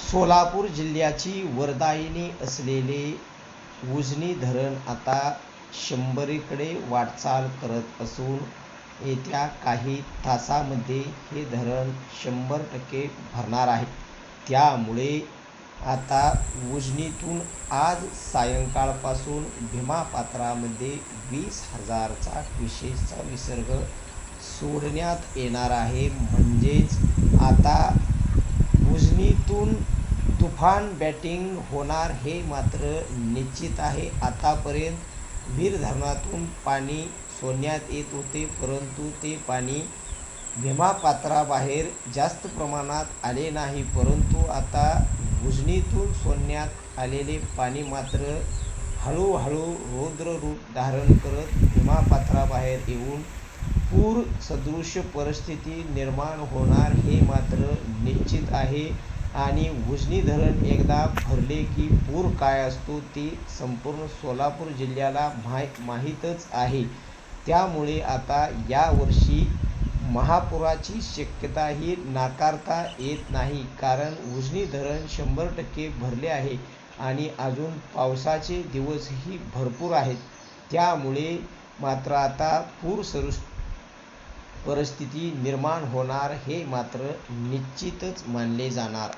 सोलापूर जिल्ह्याची वरदायिनी असलेले उजनी धरण आता शंभरीकडे वाटचाल करत असून येत्या काही तासामध्ये हे धरण शंभर टक्के भरणार आहे. त्यामुळे आता उजनीतून आज सायंकाळपासून भीमापात्रामध्ये वीस हजारचा विशेषचा विसर्ग सोडण्यात येणार आहे. म्हणजेच आता उजनीतून तुफान बॅटिंग होणार हे मात्र निश्चित आहे. आतापर्यंत वीर धरणातून पाणी सोडण्यात येत होते परंतु ते पाणी भीमापात्राबाहेर जास्त प्रमाणात आले नाही. परंतु आता उजनीतून सोडण्यात आलेले पाणी मात्र हळूहळू रौद्र रूप धारण करत भीमापात्राबाहेर येऊन पूर सदृश परिस्थिती निर्माण होणार हे मात्र निश्चित आहे. आणि उजनी धरण एकदा भरले की पूर काय असतो ते संपूर्ण सोलापूर जिल्ह्याला माहीतच आहे. त्यामुळे आता यावर्षी महापुराची शक्यताही नाकारता येत नाही. कारण उजनी धरण शंभर टक्के भरले आहे आणि अजून पावसाचे दिवसही भरपूर आहेत. त्यामुळे मात्र आता पूर पूरसदृश परिस्थिती निर्माण होणार हे मात्र निश्चितच मानले जाणार.